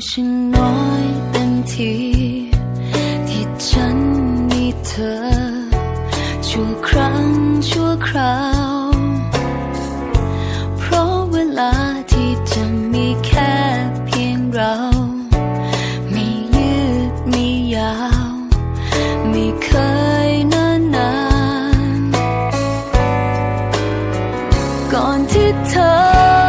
ลามีอยู่ช่างน้อยเต็มทีที่ฉันมีเธอ ชั่วครั้งชั่วคราว เพราะเวลาที่จะมีแค่เพียงเรา ไม่ยืดไม่ยาว ไม่เคยนานนาน ก่อนที่เธอ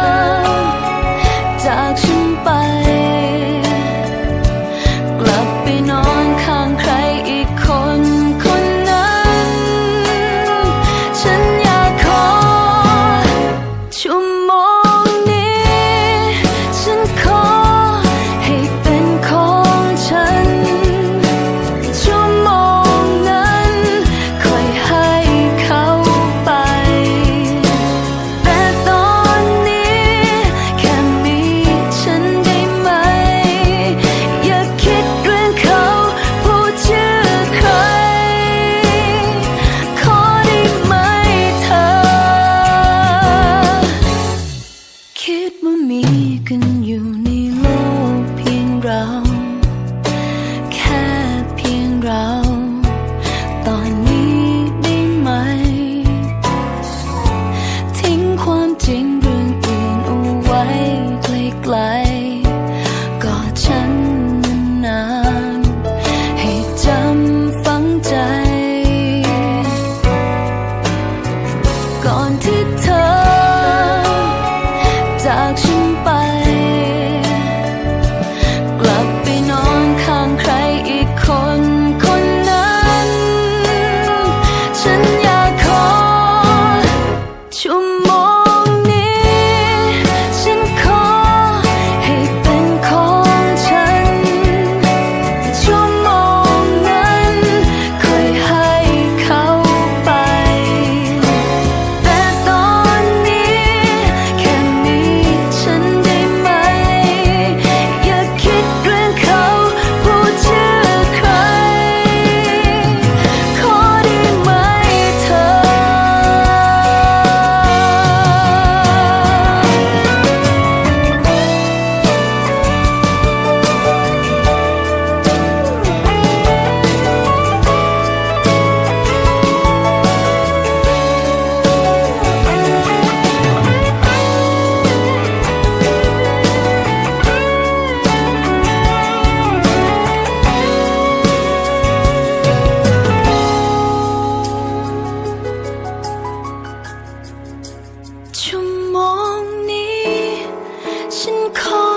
ทิ้งเรื่องอื่นเอาไว้ไกลๆกอดฉันนานให้จำฝังใจ ก่อนที่เธอจากฉัน call